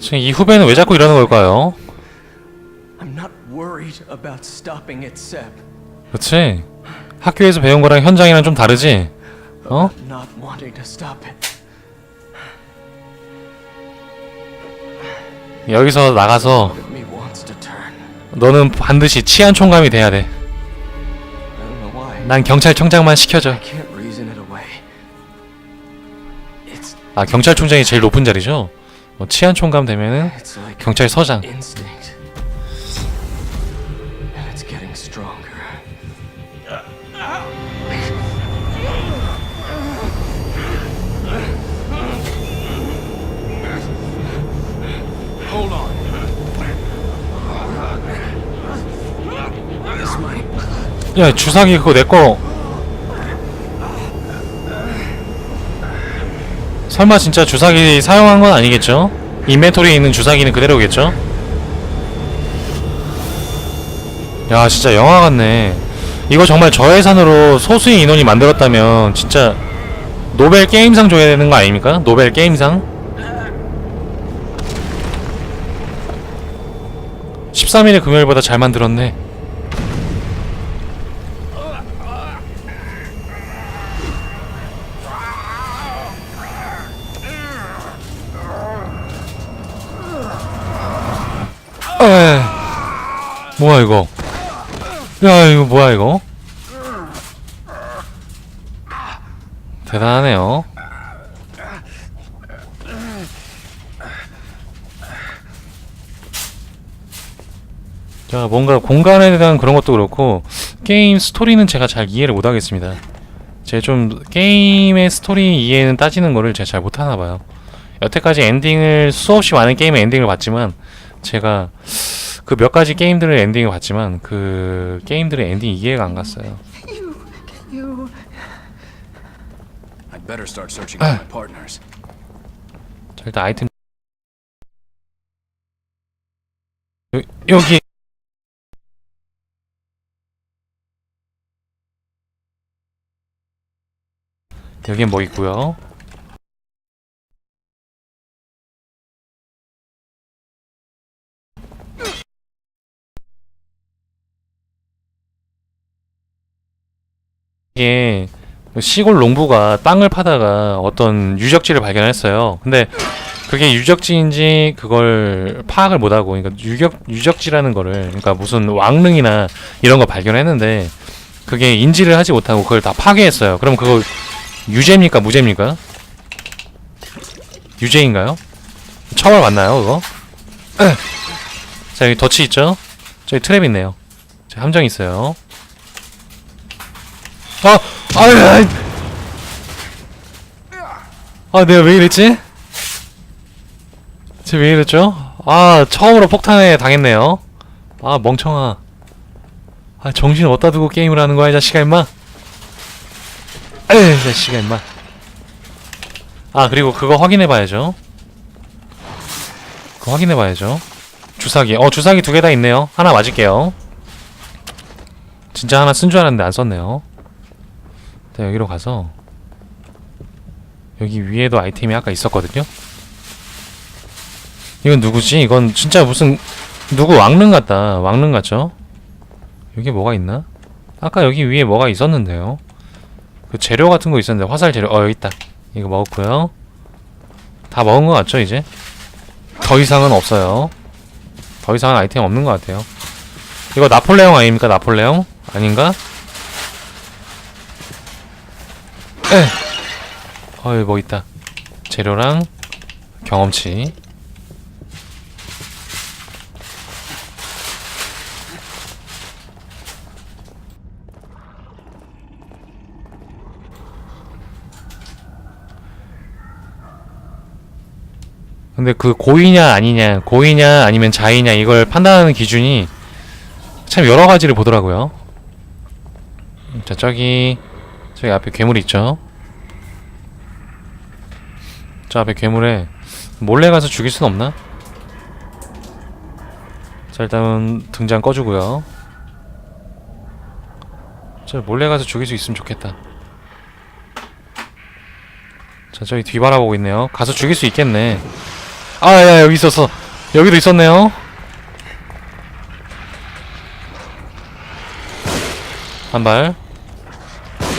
지금 이 후배는 왜 자꾸 이러는 걸까요? 그치? 학교에서 배운 거랑 현장이랑 좀 다르지? 어? 여기서 나가서. 너는 반드시 치안 총감이 돼야 돼. 난 경찰청장만 시켜줘. 아 경찰총장이 제일 높은 자리죠? 어, 치안 총감 되면은 경찰서장. 야 주사기 그거 내 거. 설마 진짜 주사기 사용한 건 아니겠죠? 인벤토리에 있는 주사기는 그대로겠죠? 야 진짜 영화 같네. 이거 정말 저예산으로 소수의 인원이 만들었다면 진짜 노벨 게임상 줘야 되는 거 아닙니까? 노벨 게임상? 13일의 금요일보다 잘 만들었네. 이거? 야 이거 뭐야 이거? 대단하네요. 자 뭔가 공간에 대한 그런 것도 그렇고 게임 스토리는 제가 잘 이해를 못하겠습니다. 제가 좀 게임의 스토리 이해는 따지는 거를 제가 잘 못하나 봐요. 여태까지 엔딩을 수없이 많은 게임의 엔딩을 봤지만 제가 그 몇 가지 게임들의 엔딩을 봤지만 그 게임들의 엔딩 이해가 안 갔어요. I'd better start searching for my partners. 자, 일단 아이템 여, 여기 여긴 뭐 있고요? 이게 시골 농부가 땅을 파다가 어떤 유적지를 발견했어요. 근데 그게 유적지인지 그걸 파악을 못하고 그러니까 유적 유적지라는 거를 그러니까 무슨 왕릉이나 이런 거 발견했는데 그게 인지를 하지 못하고 그걸 다 파괴했어요. 그럼 그거 유죄입니까 무죄입니까? 유죄인가요? 처벌 맞나요 그거? 자 여기 덫이 있죠? 저기 트랩 있네요. 자 함정 있어요. 아, 아유, 아유. 아, 내가 왜 이랬지? 제가 왜 이랬죠? 아, 처음으로 폭탄에 당했네요. 아, 멍청아. 아, 정신 어디다 두고 게임을 하는 거야, 이 자식아, 임마. 에이, 이 자식아, 임마. 아, 그리고 그거 확인해봐야죠. 그거 확인해봐야죠. 주사기. 어, 주사기 두 개 다 있네요. 하나 맞을게요. 진짜 하나 쓴 줄 알았는데 안 썼네요. 자, 여기로 가서 여기 위에도 아이템이 아까 있었거든요. 이건 누구지? 이건 진짜 무슨 누구 왕릉 같다. 왕릉 같죠? 여기 뭐가 있나? 아까 여기 위에 뭐가 있었는데요. 그 재료 같은 거 있었는데 화살 재료. 어 여기 있다. 이거 먹었고요. 다 먹은 거 같죠 이제? 더 이상은 없어요. 더 이상은 아이템 없는 것 같아요. 이거 나폴레옹 아닙니까? 나폴레옹? 아닌가? 에. 어이 뭐 있다. 재료랑 경험치. 근데 그 고의냐 아니냐, 고의냐 아니면 자의냐 이걸 판단하는 기준이 참 여러 가지를 보더라고요. 자 저기 저기 앞에 괴물 있죠? 저 앞에 괴물에 몰래 가서 죽일 순 없나? 자 일단은 등장 꺼주고요. 저 몰래 가서 죽일 수 있으면 좋겠다. 자 저기 뒤 바라보고 있네요. 가서 죽일 수 있겠네. 아야 여기 있었어. 여기도 있었네요. 한발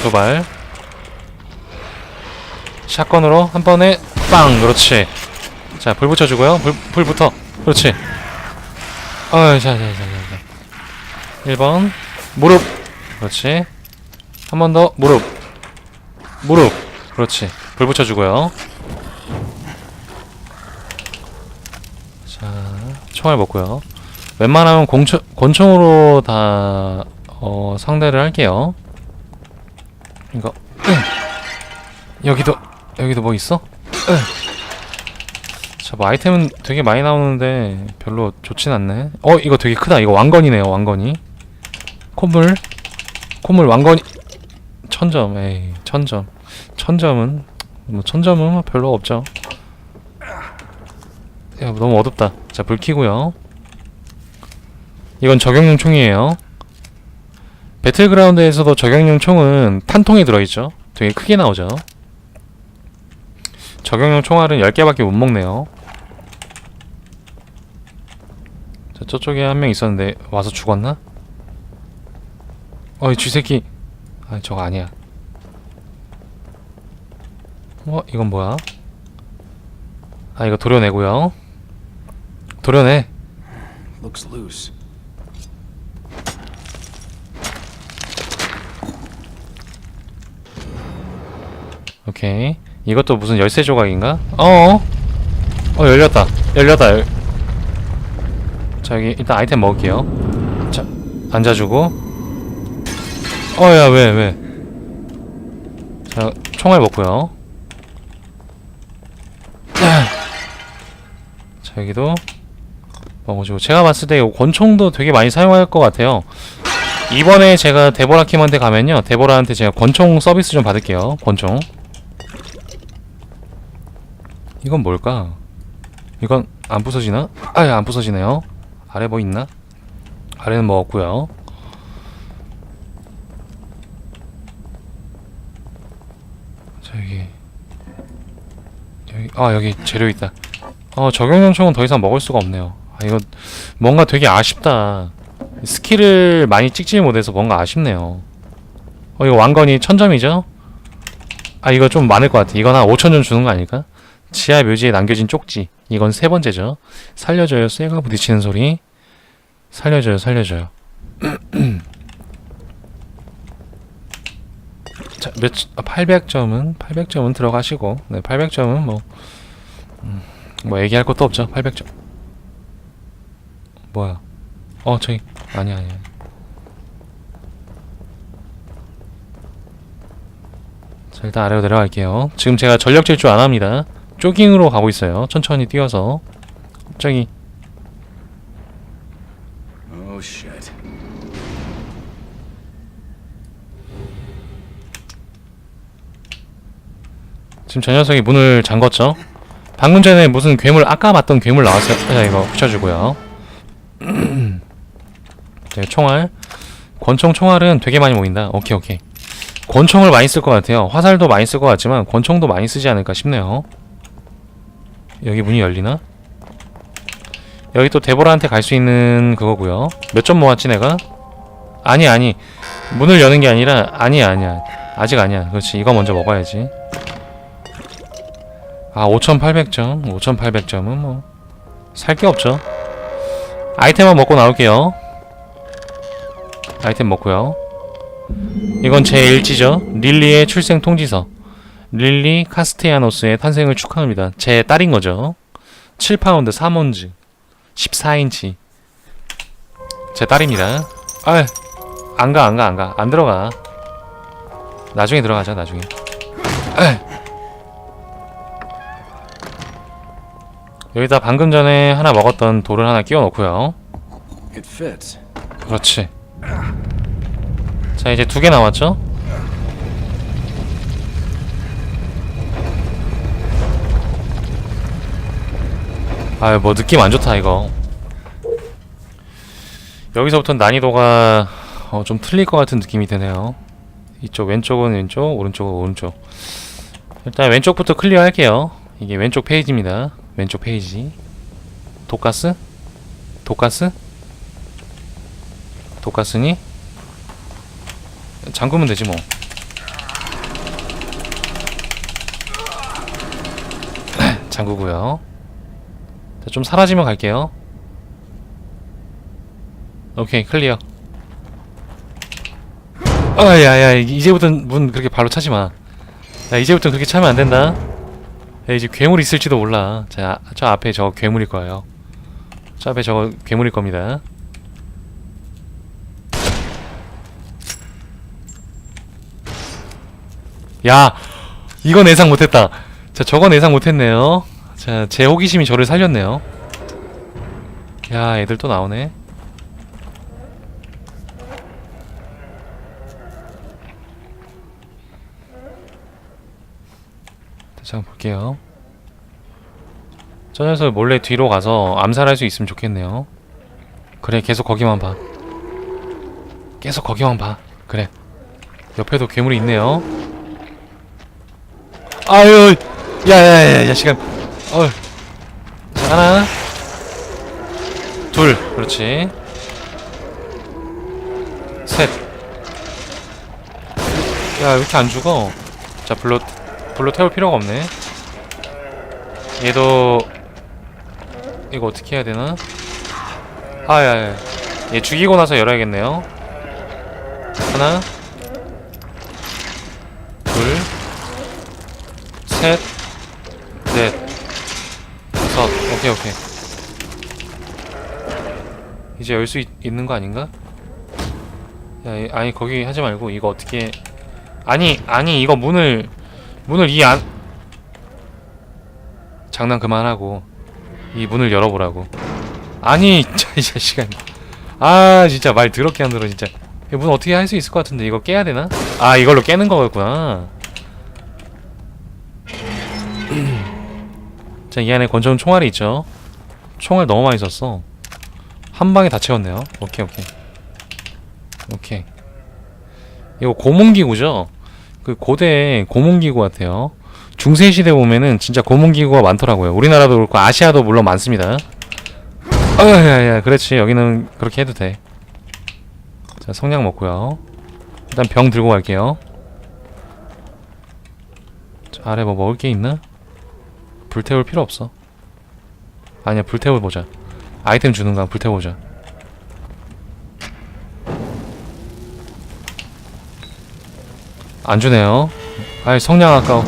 두발. 샷건으로 한 번에 빵! 그렇지. 자 불 붙여주고요. 불, 불 붙어. 그렇지. 어자자자자 1번. 무릎. 그렇지. 한 번 더. 무릎. 무릎. 그렇지. 불 붙여주고요. 자 총알 먹고요. 웬만하면 공초, 권총으로 다 어, 상대를 할게요 이거 여기도 여기도 뭐 있어? 자, 뭐 아이템은 되게 많이 나오는데 별로 좋진 않네. 어, 이거 되게 크다. 이거 왕건이네요. 왕건이. 콧물. 콧물 왕건이. 천점. 에이, 천점. 천점은 뭐 천점은 뭐 별로 없죠. 야, 너무 어둡다. 자, 불 켜고요. 이건 저격용 총이에요. 배틀그라운드에서도 저격용 총은 탄통에 들어있죠. 되게 크게 나오죠. 적용용 총알은 10개밖에 못 먹네요. 자, 저쪽에 한 명 있었는데 와서 죽었나? 어이 쥐새끼 아 저거 아니야 어 이건 뭐야? 아 이거 도려내고요 도려내 Looks loose. 오케이. 이것도 무슨 열쇠 조각인가? 어어. 어 열렸다. 열렸다. 열... 자 여기 일단 아이템 먹을게요. 자 앉아주고. 어야 왜 왜? 자 총알 먹고요. 자 여기도 먹어주고. 제가 봤을 때 권총도 되게 많이 사용할 것 같아요. 이번에 제가 데보라 킴한테 가면요. 데보라한테 제가 권총 서비스 좀 받을게요. 권총 이건 뭘까? 이건 안 부서지나? 아야 안 부서지네요. 아래 뭐 있나? 아래는 뭐 없고요. 자 여기 여기 아 여기 재료 있다. 어 적용용 총은 더 이상 먹을 수가 없네요. 아 이거 뭔가 되게 아쉽다. 스킬을 많이 찍지 못해서 뭔가 아쉽네요. 어 이거 왕건이 천점이죠? 아 이거 좀 많을 것 같아. 이건 한 5천점 주는 거 아닐까? 지하 묘지에 남겨진 쪽지. 이건 세 번째죠. 살려줘요. 쇠가 부딪히는 소리. 살려줘요. 살려줘요. 자, 몇, 아, 800점은, 800점은 들어가시고, 네, 800점은 뭐, 음, 뭐, 얘기할 것도 없죠. 800점. 뭐야. 어, 저기, 아니야, 아니야. 자, 일단 아래로 내려갈게요. 지금 제가 전력 질주 안 합니다. 조깅으로 가고 있어요. 천천히 뛰어서. 갑자기 Oh. 지금 저 녀석이 문을 잠궜죠. 방금 전에 무슨 괴물 아까 봤던 괴물 나왔어요. 자 이거 붙여주고요. 네, 총알. 권총 총알은 되게 많이 모인다. 오케이 오케이. 권총을 많이 쓸 것 같아요. 화살도 많이 쓸 것 같지만 권총도 많이 쓰지 않을까 싶네요. 여기 문이 열리나? 여기 또 데보라한테 갈 수 있는 그거고요. 몇 점 모았지 내가? 아니 아니 문을 여는 게 아니라 아니야 아니야 아직 아니야. 그렇지 이거 먼저 먹어야지. 아 5,800점 5,800점은 뭐 살 게 없죠. 아이템만 먹고 나올게요. 아이템 먹고요. 이건 제 일지죠. 릴리의 출생 통지서. 릴리 카스테야노스의 탄생을 축하합니다. 제 딸인 거죠. 7파운드 3온즈 14인치 제 딸입니다. 아, 안 가, 안 가, 안 가. 안 들어가. 나중에 들어가자, 나중에. 아. 여기다 방금 전에 하나 먹었던 돌을 하나 끼워 놓고요. It fits. 그렇지. 자, 이제 두개 남았죠? 아유, 뭐 느낌 안 좋다, 이거. 여기서부터 난이도가 어, 좀 틀릴 것 같은 느낌이 드네요. 이쪽 왼쪽은 왼쪽, 오른쪽은 오른쪽. 일단 왼쪽부터 클리어 할게요. 이게 왼쪽 페이지입니다. 왼쪽 페이지 독가스? 독가스? 독가스니? 잠그면 되지 뭐 잠그고요 자, 좀 사라지면 갈게요 오케이 클리어 아야야 이제부터 문 그렇게 발로 차지 마. 야 이제부터 그렇게 차면 안 된다. 야 이제 괴물 있을지도 몰라. 자 저 앞에 저 괴물일 거예요. 저 앞에 저거 괴물일 겁니다. 야 이건 예상 못했다. 자 저건 예상 못했네요. 자 제 호기심이 저를 살렸네요. 야 애들 또 나오네. 한번 볼게요. 저 녀석 몰래 뒤로 가서 암살할 수 있으면 좋겠네요. 그래, 계속 거기만 봐. 계속 거기만 봐. 그래. 옆에도 괴물이 있네요. 아유, 야야야, 야 시간. 어, 자, 하나, 둘, 그렇지. 셋. 야, 왜 이렇게 안 죽어? 자, 불러 불로 태울 필요가 없네. 얘도 이거 어떻게 해야 되나? 아 야 야. 얘 죽이고 나서 열어야겠네요. 하나, 둘, 셋, 넷, 다섯. 오케이 오케이. 이제 열 수 있는 거 아닌가? 야, 이- 아니 거기 하지 말고 이거 어떻게? 아니 아니 이거 문을 문을 이 안 장난 그만하고 이 문을 열어보라고 아니 이 자식아 아 진짜 말 더럽게 안 들어 진짜 이문 어떻게 할 수 있을 것 같은데 이거 깨야 되나? 아 이걸로 깨는 거였구나 자 이 안에 권총 총알이 있죠 총알 너무 많이 썼어 한 방에 다 채웠네요 오케이 오케이 오케이 이거 고문기구죠? 그 고대 고문기구 같아요. 중세 시대 보면은 진짜 고문기구가 많더라고요. 우리나라도 그렇고 아시아도 물론 많습니다. 아야야, 그렇지. 여기는 그렇게 해도 돼. 자, 성냥 먹고요. 일단 병 들고 갈게요. 자, 아래 뭐 먹을 게 있나? 불태울 필요 없어. 아니야, 불태워 보자. 아이템 주는 거 불태워 보자. 안 주네요. 아이 성냥 아까워.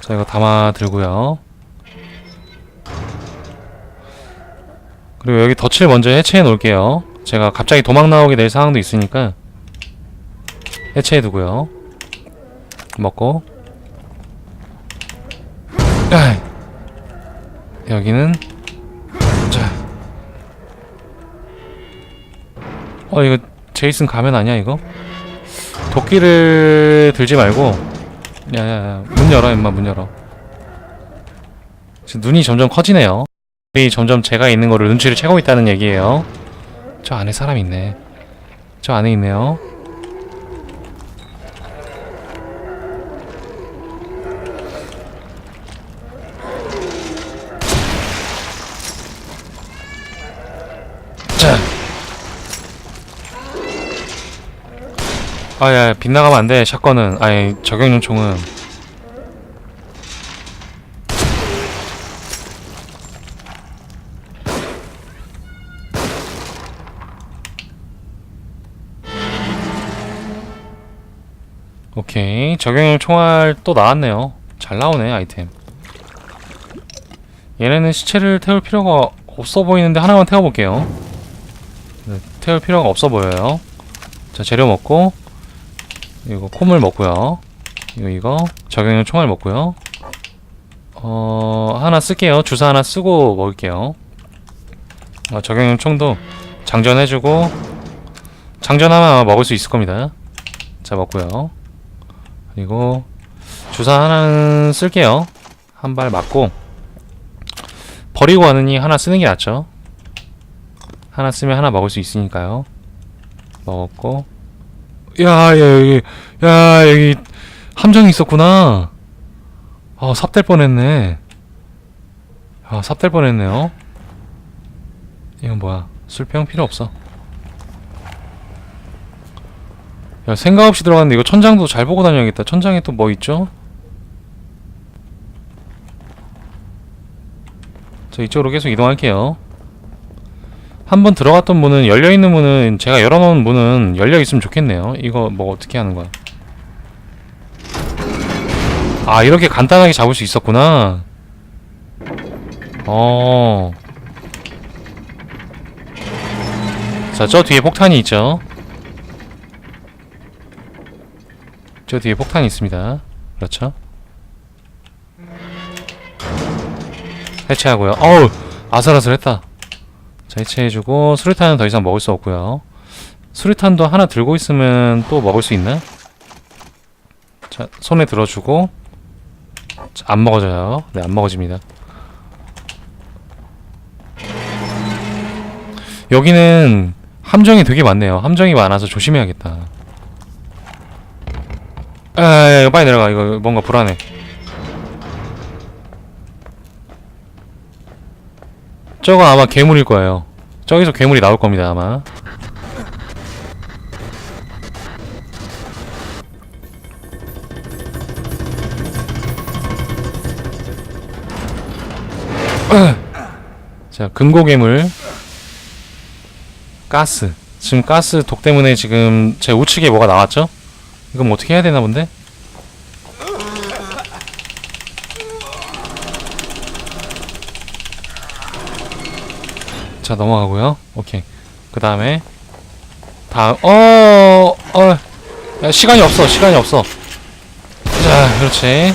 자 이거 담아 들고요. 그리고 여기 덫을 먼저 해체해 놓을게요. 제가 갑자기 도망 나오게 될 상황도 있으니까 해체해 두고요. 먹고. 여기는. 자. 어 이거 제이슨 가면 아니야 이거? 도끼를 들지 말고. 야야야. 문 열어 임마 문 열어. 지금 눈이 점점 커지네요. 이 점점 제가 있는 거를 눈치를 채고 있다는 얘기예요. 저 안에 사람 있네. 저 안에 있네요 자 아야 빗나가면 안돼 샷건은. 아니 저격용 총은. 오케이. 저격용 총알 또 나왔네요. 잘 나오네 아이템. 얘네는 시체를 태울 필요가 없어 보이는데 하나만 태워볼게요. 네, 태울 필요가 없어 보여요. 자 재료 먹고 이거 콧물 먹고요. 이거 이거 적용용 총알 먹고요. 어 하나 쓸게요. 주사 하나 쓰고 먹을게요. 어, 적용용 총도 장전해주고 장전하면 먹을 수 있을 겁니다. 자 먹고요. 그리고 주사 하나는 쓸게요. 한 발 맞고 버리고 가느니 하나 쓰는 게 낫죠. 하나 쓰면 하나 먹을 수 있으니까요. 먹었고 야, 야, 여기, 야, 여기 함정이 있었구나. 아, 삽될 뻔했네. 아, 삽될 뻔했네요. 이건 뭐야? 술병 필요 없어. 야, 생각 없이 들어갔는데 이거 천장도 잘 보고 다녀야겠다. 천장에 또 뭐 있죠? 저 이쪽으로 계속 이동할게요. 한번 들어갔던 문은 열려 있는 문은 제가 열어놓은 문은 열려 있으면 좋겠네요. 이거 뭐 어떻게 하는 거야? 아 이렇게 간단하게 잡을 수 있었구나. 어. 자, 저 뒤에 폭탄이 있죠. 저 뒤에 폭탄이 있습니다. 그렇죠. 해체하고요. 어우, 아슬아슬했다. 자, 해체해주고 수류탄은 더 이상 먹을 수 없고요. 수류탄도 하나 들고 있으면 또 먹을 수 있나? 자, 손에 들어주고 자, 안 먹어져요. 네, 안 먹어집니다. 여기는 함정이 되게 많네요. 함정이 많아서 조심해야겠다. 아, 야, 이거 빨리 내려가. 이거 뭔가 불안해. 저거 아마 괴물일 거예요. 저기서 괴물이 나올 겁니다, 아마. 자, 금고 괴물. 가스. 지금 가스 독 때문에 지금 제 우측에 뭐가 나왔죠? 이건 뭐 어떻게 해야 되나 본데? 자 넘어가고요. 오케이. 그 다음에 다음 어, 어, 야, 시간이 없어. 시간이 없어. 자, 그렇지.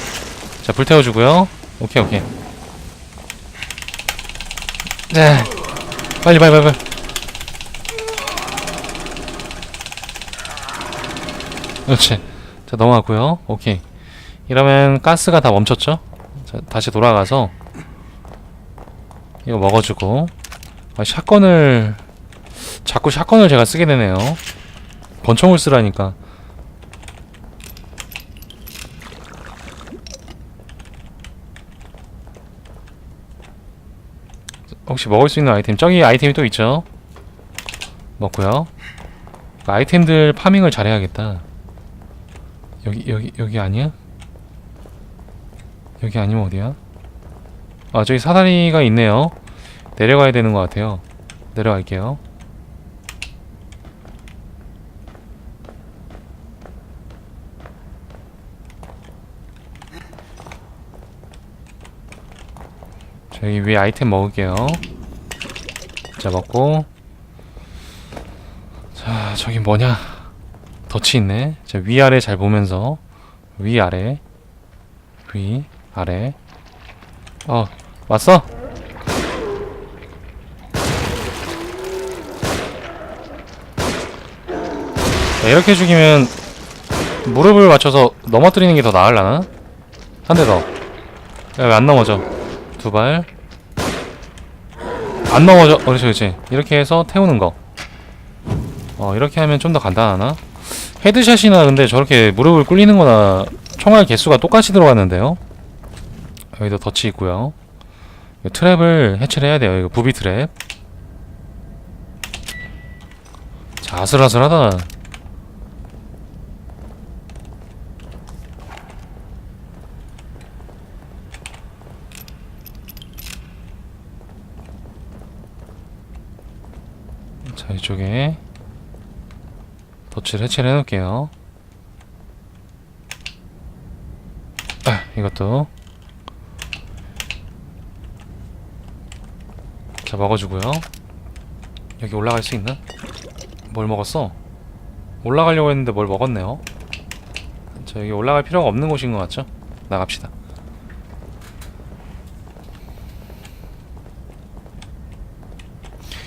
자, 불 태워주고요. 오케이, 오케이. 자, 빨리, 빨리, 빨리, 빨리. 그렇지. 자, 넘어갔고요. 오케이. 이러면 가스가 다 멈췄죠? 자, 다시 돌아가서 이거 먹어주고 아, 샷건을 자꾸 샷건을 제가 쓰게 되네요. 권총을 쓰라니까. 혹시 먹을 수 있는 아이템 저기 아이템이 또 있죠? 먹고요. 그 아이템들 파밍을 잘해야겠다. 여기 여기 여기 아니야? 여기 아니면 어디야? 아 저기 사다리가 있네요. 내려가야 되는 것 같아요. 내려갈게요. 저기 위에 아이템 먹을게요. 자 먹고 자 저기 뭐냐 덫이 있네. 자 위아래 잘 보면서 위아래 위 아래 어 왔어? 자, 이렇게 죽이면 무릎을 맞춰서 넘어뜨리는 게 더 나을라나? 한 대 더. 야, 왜안 넘어져? 두 발. 안 넘어져. 어, 그렇지, 그렇지. 이렇게 해서 태우는 거. 어, 이렇게 하면 좀 더 간단하나? 헤드샷이나 근데 저렇게 무릎을 꿇리는 거나 총알 개수가 똑같이 들어갔는데요? 여기도 덫이 있고요. 이 트랩을 해체를 해야 돼요. 이거 부비 트랩. 자, 아슬아슬하다. 자 이쪽에 덫을 해체를 해놓을게요 아 이것도 자 먹어주고요 여기 올라갈 수 있나? 뭘 먹었어? 올라가려고 했는데 뭘 먹었네요 자 여기 올라갈 필요가 없는 곳인 것 같죠? 나갑시다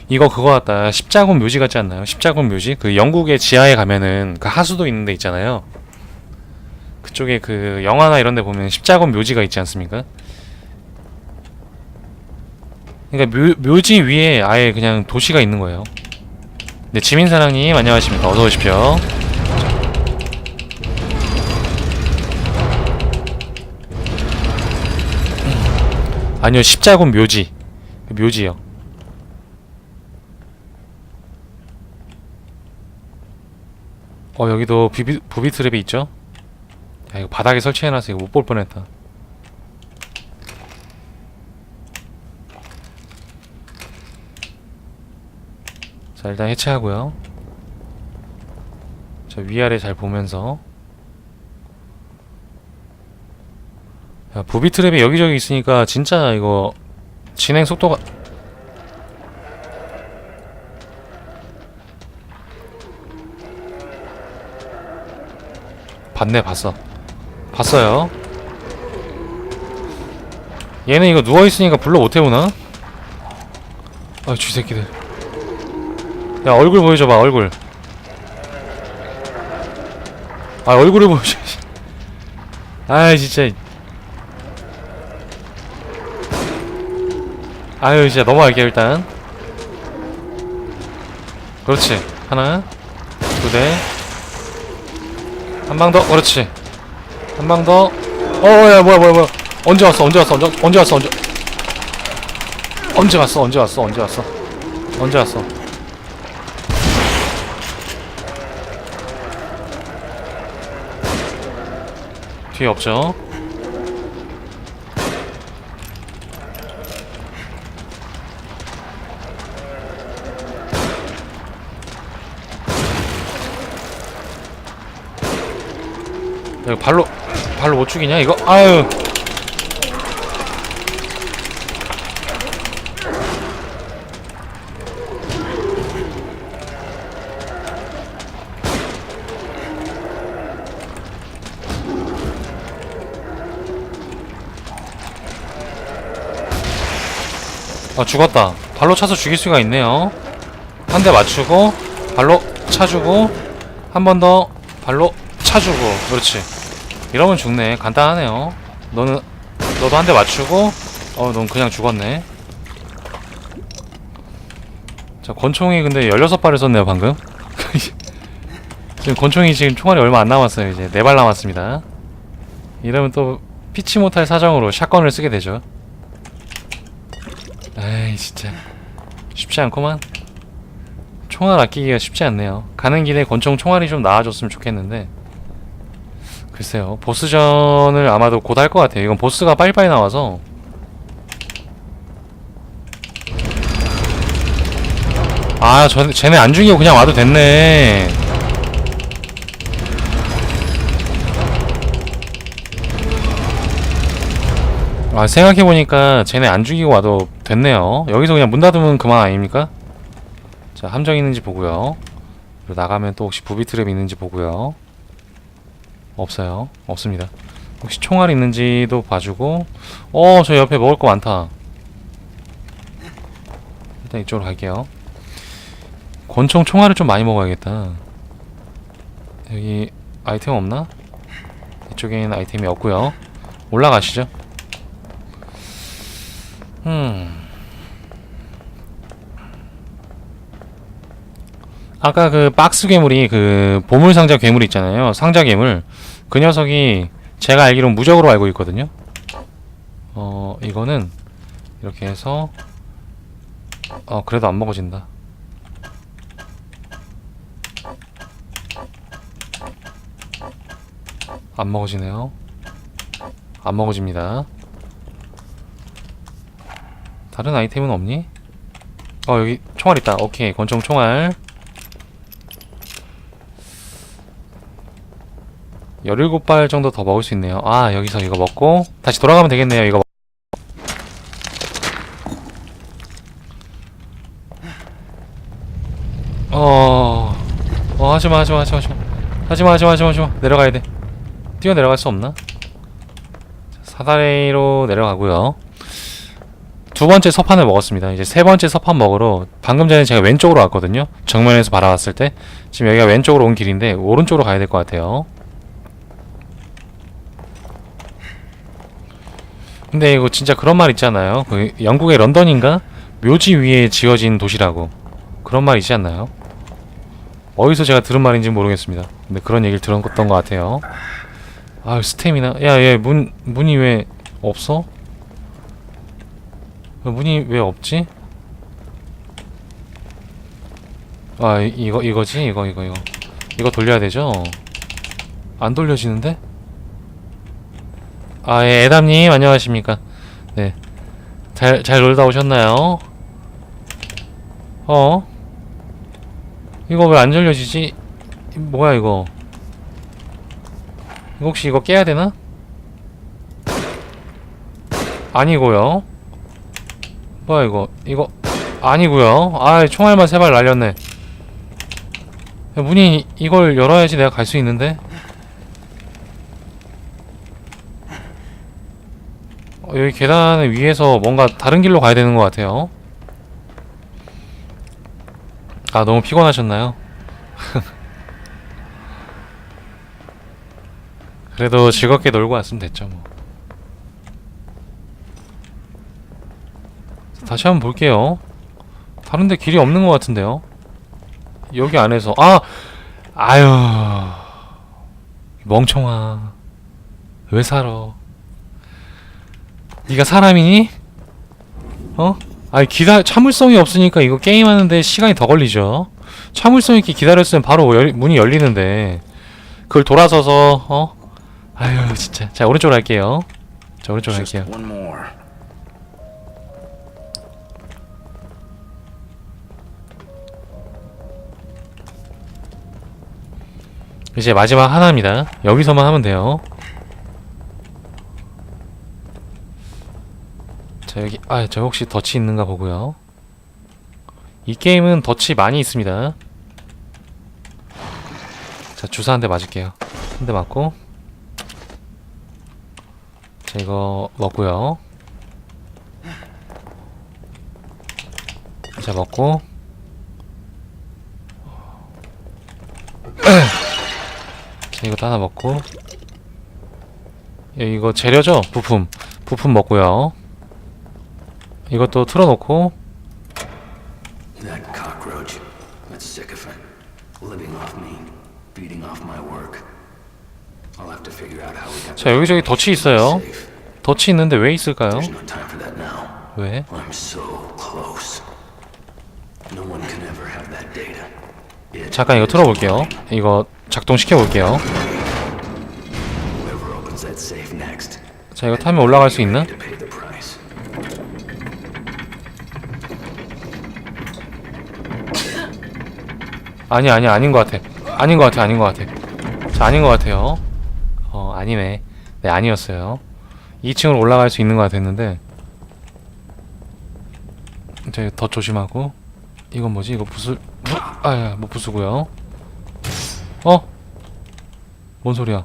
이거 그거 같다. 십자군 묘지 같지 않나요? 십자군 묘지? 그 영국의 지하에 가면은 그 하수도 있는 데 있잖아요. 그쪽에 그 영화나 이런 데 보면 십자군 묘지가 있지 않습니까? 그러니까 묘, 묘지 위에 아예 그냥 도시가 있는 거예요. 네, 지민사랑님 안녕하십니까. 어서 오십시오. 아니요, 십자군 묘지. 묘지요. 어 여기도 비비, 부비 트랩이 있죠? 야 이거 바닥에 설치해놔서 이거 못 볼 뻔했다. 자 일단 해체하고요. 자 위아래 잘 보면서. 야 부비 트랩이 여기저기 있으니까 진짜 이거 진행 속도가 봤네 봤어. 봤어요. 얘는 이거 누워있으니까 불러 못해오나? 아 쥐새끼들. 야 얼굴 보여줘봐 얼굴. 아 얼굴을 보여줘. 아이 진짜. 아유 진짜 넘어갈게 일단. 그렇지. 하나 두대 한 방 더? 그렇지. 한 방 더? 어 야 뭐야 뭐야 뭐야. 언제 왔어? 언제 왔어? 언제, 언제 왔어? 언제 언제 왔어? 언제 왔어? 언제 왔어? 언제 왔어? 뒤에 없죠 이거 발로 발로 못 죽이냐 이거? 아유. 아 죽었다. 발로 차서 죽일 수가 있네요. 한 대 맞추고 발로 차주고 한 번 더 발로 차주고. 그렇지 이러면 죽네. 간단하네요. 너는 너도 한 대 맞추고 어 넌 그냥 죽었네. 자 권총이 근데 16발을 썼네요 방금. 지금 권총이 지금 총알이 얼마 안 남았어요 이제. 4발 남았습니다. 이러면 또 피치 못할 사정으로 샷건을 쓰게 되죠. 에이 진짜. 쉽지 않구만. 총알 아끼기가 쉽지 않네요. 가는 길에 권총 총알이 좀 나와줬으면 좋겠는데 글쎄요. 보스전을 아마도 곧 할 것 같아요. 이건 보스가 빨리빨리 나와서. 아 저, 쟤네 안 죽이고 그냥 와도 됐네. 아 생각해보니까 쟤네 안 죽이고 와도 됐네요. 여기서 그냥 문 닫으면 그만 아닙니까? 자 함정 있는지 보고요. 나가면 또 혹시 부비 트랩 있는지 보고요 없어요. 없습니다. 혹시 총알 있는지도 봐주고. 어 저 옆에 먹을 거 많다. 일단 이쪽으로 갈게요. 권총 총알을 좀 많이 먹어야겠다. 여기 아이템 없나? 이쪽에는 아이템이 없고요. 올라가시죠. 음 아까 그 박스 괴물이 그 보물 상자 괴물 있잖아요. 상자 괴물. 그 녀석이 제가 알기로 무적으로 알고 있거든요. 어, 이거는 이렇게 해서 어, 그래도 안 먹어진다. 안 먹어지네요. 안 먹어집니다. 다른 아이템은 없니? 어, 여기 총알 있다. 오케이. 권총 총알. 17발 정도 더 먹을 수 있네요. 아, 여기서 이거 먹고 다시 돌아가면 되겠네요. 이거. 먹- 어. 어, 하지 마. 하지 마. 하지 마. 하지 마. 하지 마. 하지 마. 하지 마. 하지 마. 내려가야 돼. 뛰어 내려갈 수 없나? 자, 사다리로 내려가고요. 두 번째 서판을 먹었습니다. 이제 세 번째 서판 먹으러 방금 전에 제가 왼쪽으로 왔거든요. 정면에서 바라봤을 때 지금 여기가 왼쪽으로 온 길인데 오른쪽으로 가야 될 것 같아요. 근데 이거 진짜 그런 말 있잖아요. 그 영국의 런던인가 묘지 위에 지어진 도시라고 그런 말 있지 않나요? 어디서 제가 들은 말인지 모르겠습니다. 근데 그런 얘기를 들었던 것 같아요. 아 스태미나 야 얘 문 문이 왜 없어? 어, 문이 왜 없지? 아 이, 이거 이거지 이거 이거 이거 이거 돌려야 되죠? 안 돌려지는데? 아 예, 애담님 안녕하십니까? 네, 잘 잘 놀다 오셨나요? 어? 이거 왜안 돌려지지? 이- 뭐야 이거? 이거 혹시 이거 깨야 되나? 아니고요. 뭐야 이거? 이거 아니고요. 아 총알만 세 발 날렸네. 야, 문이 이걸 열어야지 내가 갈 수 있는데. 여기 계단 위에서 뭔가 다른 길로 가야 되는 것 같아요. 아 너무 피곤하셨나요? 그래도 즐겁게 놀고 왔으면 됐죠 뭐. 다시 한번 볼게요. 다른데 길이 없는 것 같은데요. 여기 안에서 아 아유 멍청아 왜 살아? 네가 사람이니? 어? 아니 기다 참을성이 없으니까 이거 게임하는데 시간이 더 걸리죠. 참을성 있게 기다렸으면 바로 열, 문이 열리는데 그걸 돌아서서 어? 아유 진짜 자 오른쪽으로 할게요. 자 오른쪽으로 할게요. 이제 마지막 하나입니다. 여기서만 하면 돼요. 자 여기 아 저 혹시 덫이 있는가 보고요. 이 게임은 덫이 많이 있습니다. 자 주사 한 대 맞을게요. 한 대 맞고 자 이거 먹고요. 자 먹고 자 이거 하나 먹고 예, 이거 재료죠? 부품 부품 먹고요 이것도 틀어놓고 That cockroach. That sycophant. Living off me. Feeding off my work. I'll have to figure out how we got 자 여기저기 덫이 있어요 safe. 덫이 있는데 왜 있을까요? There's no time for that now. 왜? I'm so close. No one can ever have that data. It 잠깐 이거 is 틀어볼게요. 이거 작동시켜 볼게요 Whoever opens that safe next. 자 이거 타면 올라갈 수 있나? To pay the 아니 아니 아닌 것 같아. 아닌 것 같아 아닌 것 같아. 자 아닌 것 같아요. 어 아니네 네 아니었어요. 2층으로 올라갈 수 있는 것 같았는데. 자, 더 조심하고. 이건 뭐지? 이거 부술 부... 아야 뭐 부수고요. 어? 뭔 소리야?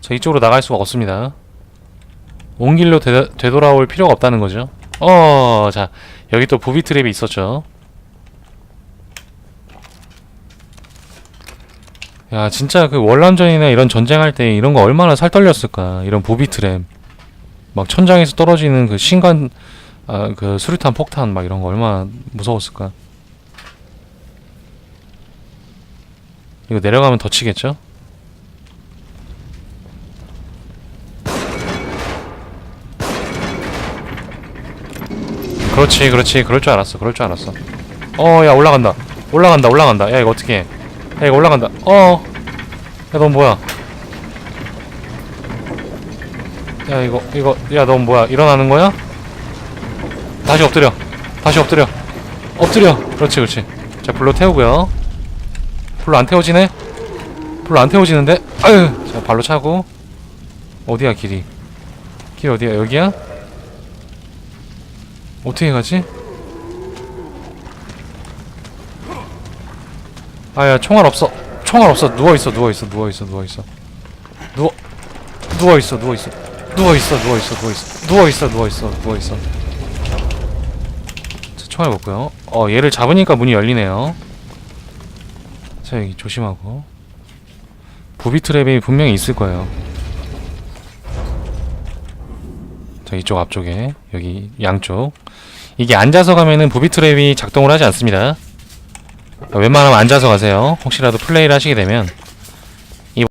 자 이쪽으로 나갈 수가 없습니다. 온 길로 되, 되돌아올 필요가 없다는 거죠? 어, 자, 여기 또 부비 트랩이 있었죠. 야, 진짜 그 월남전이나 이런 전쟁할 때 이런 거 얼마나 살 떨렸을까. 이런 부비 트랩. 막 천장에서 떨어지는 그 신관, 아, 그 수류탄 폭탄 막 이런 거 얼마나 무서웠을까. 이거 내려가면 덧치겠죠? 그렇지 그렇지. 그럴 줄 알았어 그럴 줄 알았어. 어 야 올라간다. 올라간다 올라간다. 야 이거 어떻게 야 이거 올라간다. 어야 넌 뭐야? 야 이거 이거 야 넌 뭐야? 일어나는 거야? 다시 엎드려. 다시 엎드려. 엎드려. 그렇지 그렇지. 자 불로 태우고요. 불로 안 태워지네? 불로 안 태워지는데? 아유 자 발로 차고. 어디야 길이? 길 어디야? 여기야 어떻게 가지? 아야 총알 없어. 총알 없어. 누워있어 누워있어 누워있어 누워있어. 누워 누워있어 누워있어. 누워있어 누워있어 누워있어. 누워있어 누워있어 누워있어. 자 총알 먹고요. 어 얘를 잡으니까 문이 열리네요. 자 여기 조심하고. 부비 트랩이 분명히 있을 거예요. 자 이쪽 앞쪽에 여기 양쪽 이게 앉아서 가면은 부비 트랩이 작동을 하지 않습니다. 웬만하면 앉아서 가세요. 혹시라도 플레이를 하시게 되면